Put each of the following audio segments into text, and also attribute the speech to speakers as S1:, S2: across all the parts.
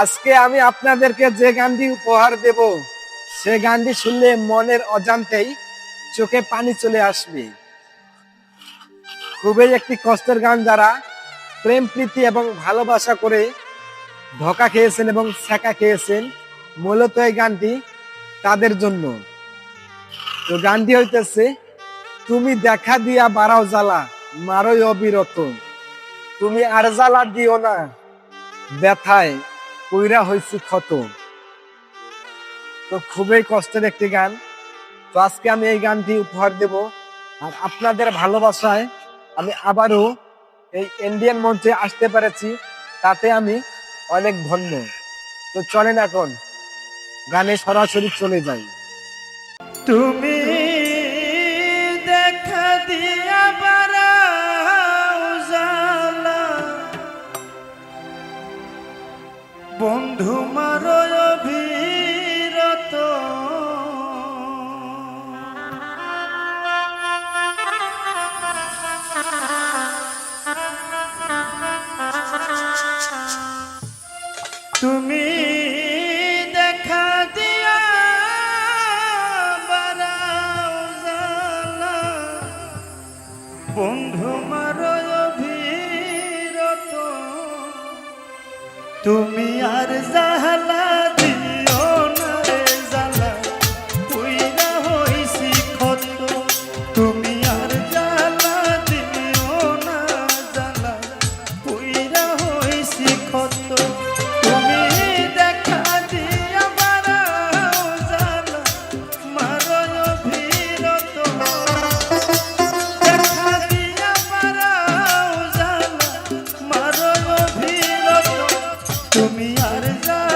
S1: আজকে আমি আপনাদেরকে যে গানটি উপহার দেব, সে গানটি শুনলে মনের অজান্তেই চোখে পানি চলে আসবে। খুবই একটি কষ্টের গান যারা প্রেম, প্রীতি এবং ভালোবাসা করে ধোকা খেয়েছেন এবং ছেঁকা খেয়েছেন, মূলত এই গানটি তাদের জন্য। তো গানটি হইতেছে, তুমি দেখা দিয়া বাড়াও জ্বালা, মারোই অবিরত। তুমি আর জ্বালা দিও না, ব্যথায় কইরা হয়েছি ক্ষত তো খুবই কষ্টের একটি গান। তো আজকে আমি এই গানটি উপহার দেব। আর আপনাদের ভালোবাসায় আমি আবারও এই ইন্ডিয়ান মঞ্চে আসতে পেরেছি। তাতে আমি অনেক ধন্য। তো চলেন এখন গানে সরাসরি চলে যাই।
S2: তুমি বন্ধু মারো তুমি আর জালা তুমি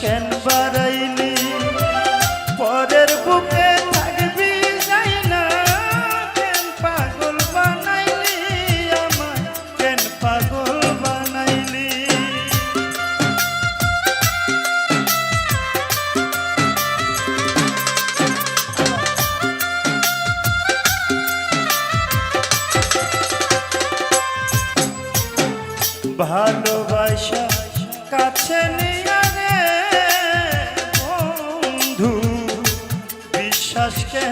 S2: কেন বাড়াইলি? পরের বুকে থাকবি যাই না। কেন পাগল বানাইলি আমায়? কেন পাগল বানাইলি? ভালোবাসা কাছে নিয়ে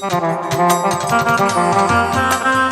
S3: Thank you.